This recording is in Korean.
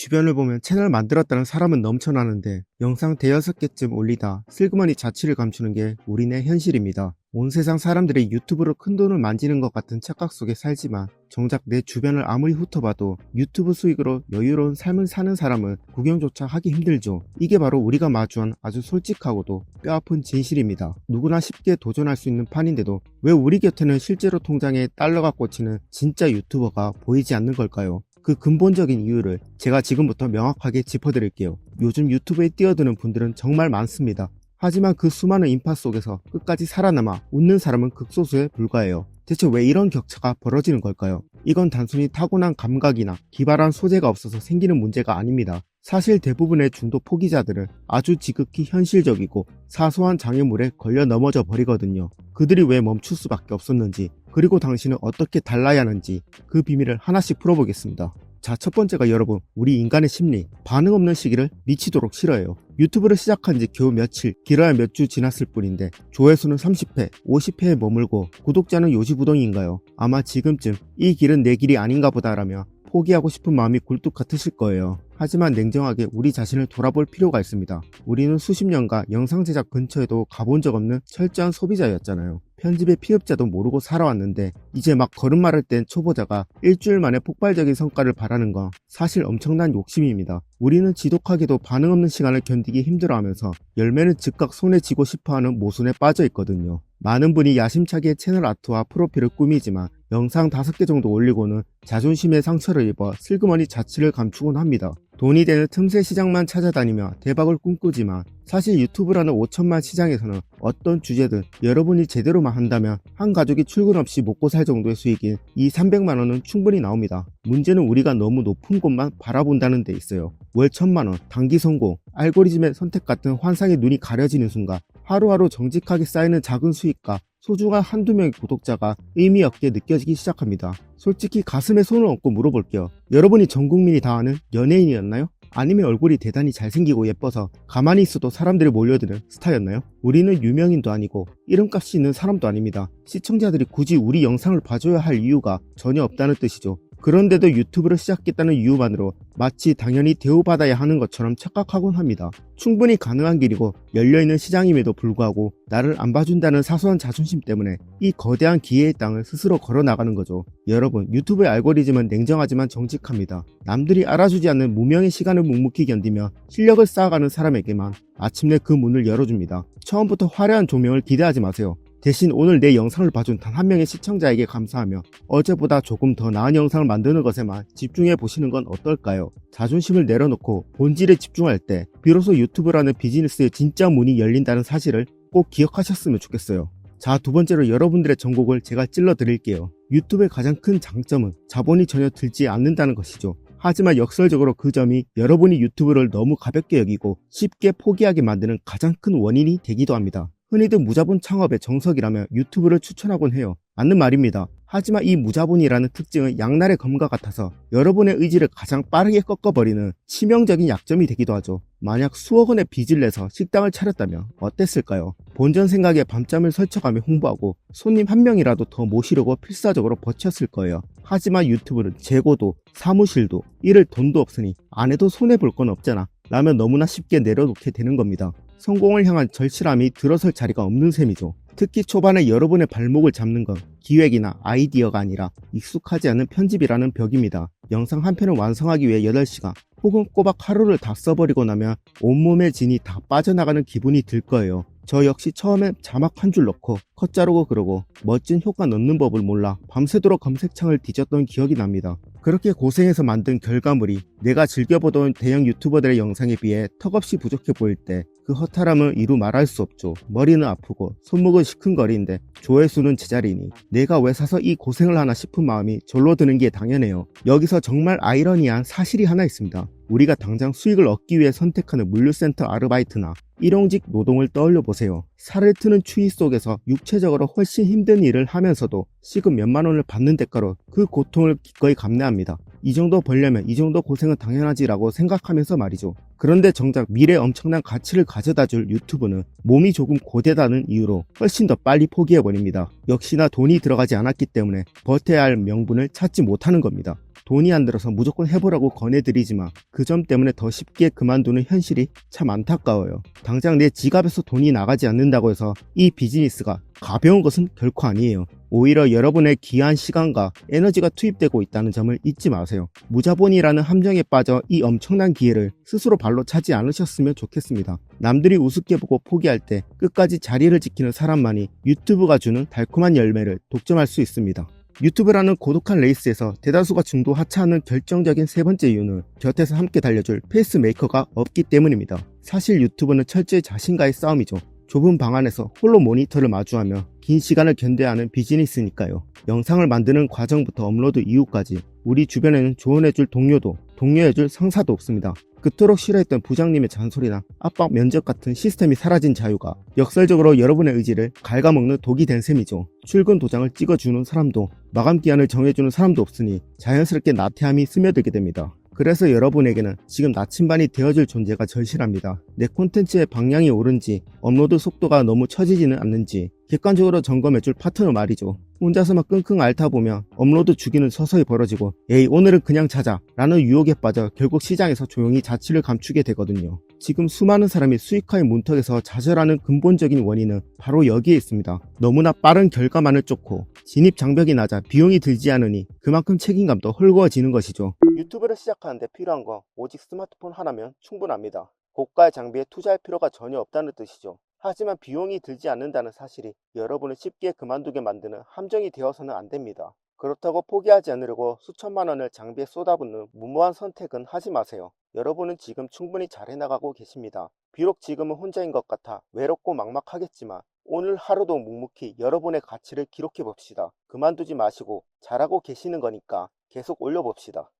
주변을 보면 채널 만들었다는 사람은 넘쳐나는데 영상 대여섯 개쯤 올리다 슬그머니 자취를 감추는 게 우리네 현실입니다. 온 세상 사람들이 유튜브로 큰 돈을 만지는 것 같은 착각 속에 살지만 정작 내 주변을 아무리 훑어봐도 유튜브 수익으로 여유로운 삶을 사는 사람은 구경조차 하기 힘들죠. 이게 바로 우리가 마주한 아주 솔직하고도 뼈아픈 진실입니다. 누구나 쉽게 도전할 수 있는 판인데도 왜 우리 곁에는 실제로 통장에 달러가 꽂히는 진짜 유튜버가 보이지 않는 걸까요? 그 근본적인 이유를 제가 지금부터 명확하게 짚어드릴게요. 요즘 유튜브에 뛰어드는 분들은 정말 많습니다. 하지만 그 수많은 인파 속에서 끝까지 살아남아 웃는 사람은 극소수에 불과해요. 대체 왜 이런 격차가 벌어지는 걸까요? 이건 단순히 타고난 감각이나 기발한 소재가 없어서 생기는 문제가 아닙니다. 사실 대부분의 중도 포기자들은 아주 지극히 현실적이고 사소한 장애물에 걸려 넘어져 버리거든요. 그들이 왜 멈출 수밖에 없었는지, 그리고 당신은 어떻게 달라야 하는지 그 비밀을 하나씩 풀어보겠습니다. 자, 첫 번째가 여러분, 우리 인간의 심리, 반응 없는 시기를 미치도록 싫어해요. 유튜브를 시작한 지 겨우 며칠, 길어야 몇 주 지났을 뿐인데, 조회수는 30회, 50회에 머물고, 구독자는 요지부동인가요? 아마 지금쯤, 이 길은 내 길이 아닌가 보다라며, 포기하고 싶은 마음이 굴뚝 같으실 거예요. 하지만 냉정하게 우리 자신을 돌아볼 필요가 있습니다. 우리는 수십 년간 영상 제작 근처에도 가본 적 없는 철저한 소비자였잖아요. 편집의 피흡자도 모르고 살아왔는데 이제 막 걸음마를 뗀 초보자가 일주일 만에 폭발적인 성과를 바라는 건 사실 엄청난 욕심입니다. 우리는 지독하게도 반응 없는 시간을 견디기 힘들어하면서 열매는 즉각 손에 쥐고 싶어하는 모순에 빠져 있거든요. 많은 분이 야심차게 채널 아트와 프로필을 꾸미지만 영상 5개 정도 올리고는 자존심에 상처를 입어 슬그머니 자취를 감추곤 합니다. 돈이 되는 틈새 시장만 찾아다니며 대박을 꿈꾸지만 사실 유튜브라는 5천만 시장에서는 어떤 주제든 여러분이 제대로만 한다면 한 가족이 출근 없이 먹고 살 정도의 수익인 이 300만 원은 충분히 나옵니다. 문제는 우리가 너무 높은 곳만 바라본다는 데 있어요. 월 1000만 원, 단기 성공, 알고리즘의 선택 같은 환상의 눈이 가려지는 순간 하루하루 정직하게 쌓이는 작은 수익과 소중한 한두 명의 구독자가 의미 없게 느껴지기 시작합니다. 솔직히 가슴에 손을 얹고 물어볼게요. 여러분이 전 국민이 다 아는 연예인이었나요? 아니면 얼굴이 대단히 잘생기고 예뻐서 가만히 있어도 사람들이 몰려드는 스타였나요? 우리는 유명인도 아니고 이름값이 있는 사람도 아닙니다. 시청자들이 굳이 우리 영상을 봐줘야 할 이유가 전혀 없다는 뜻이죠. 그런데도 유튜브를 시작했다는 이유만으로 마치 당연히 대우받아야 하는 것처럼 착각하곤 합니다. 충분히 가능한 길이고 열려있는 시장임에도 불구하고 나를 안 봐준다는 사소한 자존심 때문에 이 거대한 기회의 땅을 스스로 걸어 나가는 거죠. 여러분, 유튜브의 알고리즘은 냉정하지만 정직합니다. 남들이 알아주지 않는 무명의 시간을 묵묵히 견디며 실력을 쌓아가는 사람에게만 마침내 그 문을 열어줍니다. 처음부터 화려한 조명을 기대하지 마세요. 대신 오늘 내 영상을 봐준 단 한 명의 시청자에게 감사하며 어제보다 조금 더 나은 영상을 만드는 것에만 집중해 보시는 건 어떨까요? 자존심을 내려놓고 본질에 집중할 때 비로소 유튜브라는 비즈니스의 진짜 문이 열린다는 사실을 꼭 기억하셨으면 좋겠어요. 자, 두 번째로 여러분들의 전곡을 제가 찔러 드릴게요. 유튜브의 가장 큰 장점은 자본이 전혀 들지 않는다는 것이죠. 하지만 역설적으로 그 점이 여러분이 유튜브를 너무 가볍게 여기고 쉽게 포기하게 만드는 가장 큰 원인이 되기도 합니다. 흔히들 무자본 창업의 정석이라며 유튜브를 추천하곤 해요. 맞는 말입니다. 하지만 이 무자본이라는 특징은 양날의 검과 같아서 여러분의 의지를 가장 빠르게 꺾어버리는 치명적인 약점이 되기도 하죠. 만약 수억 원의 빚을 내서 식당을 차렸다면 어땠을까요? 본전 생각에 밤잠을 설쳐가며 홍보하고 손님 한 명이라도 더 모시려고 필사적으로 버텼을 거예요. 하지만 유튜브는 재고도 사무실도 일을 돈도 없으니 안 해도 손해볼 건 없잖아. 라면 너무나 쉽게 내려놓게 되는 겁니다. 성공을 향한 절실함이 들어설 자리가 없는 셈이죠. 특히 초반에 여러분의 발목을 잡는 건 기획이나 아이디어가 아니라 익숙하지 않은 편집이라는 벽입니다. 영상 한 편을 완성하기 위해 8시간 혹은 꼬박 하루를 다 써버리고 나면 온몸의 진이 다 빠져나가는 기분이 들 거예요. 저 역시 처음에 자막 한 줄 넣고 컷 자르고 그러고 멋진 효과 넣는 법을 몰라 밤새도록 검색창을 뒤졌던 기억이 납니다. 그렇게 고생해서 만든 결과물이 내가 즐겨보던 대형 유튜버들의 영상에 비해 턱없이 부족해 보일 때 그 허탈함을 이루 말할 수 없죠. 머리는 아프고 손목은 시큰거리는데 조회수는 제자리니 내가 왜 사서 이 고생을 하나 싶은 마음이 절로 드는 게 당연해요. 여기서 정말 아이러니한 사실이 하나 있습니다. 우리가 당장 수익을 얻기 위해 선택하는 물류센터 아르바이트나 일용직 노동을 떠올려 보세요. 살을 트는 추위 속에서 육체적으로 훨씬 힘든 일을 하면서도 시급 몇만 원을 받는 대가로 그 고통을 기꺼이 감내합니다. 이 정도 벌려면 이 정도 고생은 당연하지라고 생각하면서 말이죠. 그런데 정작 미래 엄청난 가치를 가져다 줄 유튜브는 몸이 조금 고되다는 이유로 훨씬 더 빨리 포기해버립니다. 역시나 돈이 들어가지 않았기 때문에 버텨야 할 명분을 찾지 못하는 겁니다. 돈이 안 들어서 무조건 해보라고 권해드리지만 그 점 때문에 더 쉽게 그만두는 현실이 참 안타까워요. 당장 내 지갑에서 돈이 나가지 않는다고 해서 이 비즈니스가 가벼운 것은 결코 아니에요. 오히려 여러분의 귀한 시간과 에너지가 투입되고 있다는 점을 잊지 마세요. 무자본이라는 함정에 빠져 이 엄청난 기회를 스스로 발로 차지 않으셨으면 좋겠습니다. 남들이 우습게 보고 포기할 때 끝까지 자리를 지키는 사람만이 유튜브가 주는 달콤한 열매를 독점할 수 있습니다. 유튜브라는 고독한 레이스에서 대다수가 중도 하차하는 결정적인 세 번째 이유는 곁에서 함께 달려줄 페이스메이커가 없기 때문입니다. 사실 유튜브는 철저히 자신과의 싸움이죠. 좁은 방 안에서 홀로 모니터를 마주하며 긴 시간을 견뎌야 하는 비즈니스니까요. 영상을 만드는 과정부터 업로드 이후까지 우리 주변에는 조언해줄 동료도 독려해줄 상사도 없습니다. 그토록 싫어했던 부장님의 잔소리나 압박 면접 같은 시스템이 사라진 자유가 역설적으로 여러분의 의지를 갉아먹는 독이 된 셈이죠. 출근 도장을 찍어주는 사람도 마감 기한을 정해주는 사람도 없으니 자연스럽게 나태함이 스며들게 됩니다. 그래서 여러분에게는 지금 나침반이 되어줄 존재가 절실합니다. 내 콘텐츠의 방향이 옳은지, 업로드 속도가 너무 처지지는 않는지, 객관적으로 점검해 줄 파트너 말이죠. 혼자서만 끙끙 앓다 보면 업로드 주기는 서서히 벌어지고, 에이, 오늘은 그냥 자자. 라는 유혹에 빠져 결국 시장에서 조용히 자취를 감추게 되거든요. 지금 수많은 사람이 수익화의 문턱에서 좌절하는 근본적인 원인은 바로 여기에 있습니다. 너무나 빠른 결과만을 쫓고 진입 장벽이 낮아 비용이 들지 않으니 그만큼 책임감도 헐거워지는 것이죠. 유튜브를 시작하는데 필요한 거 오직 스마트폰 하나면 충분합니다. 고가의 장비에 투자할 필요가 전혀 없다는 뜻이죠. 하지만 비용이 들지 않는다는 사실이 여러분을 쉽게 그만두게 만드는 함정이 되어서는 안 됩니다. 그렇다고 포기하지 않으려고 수천만 원을 장비에 쏟아붓는 무모한 선택은 하지 마세요. 여러분은 지금 충분히 잘 해나가고 계십니다. 비록 지금은 혼자인 것 같아 외롭고 막막하겠지만 오늘 하루도 묵묵히 여러분의 가치를 기록해 봅시다. 그만두지 마시고 잘하고 계시는 거니까 계속 올려봅시다.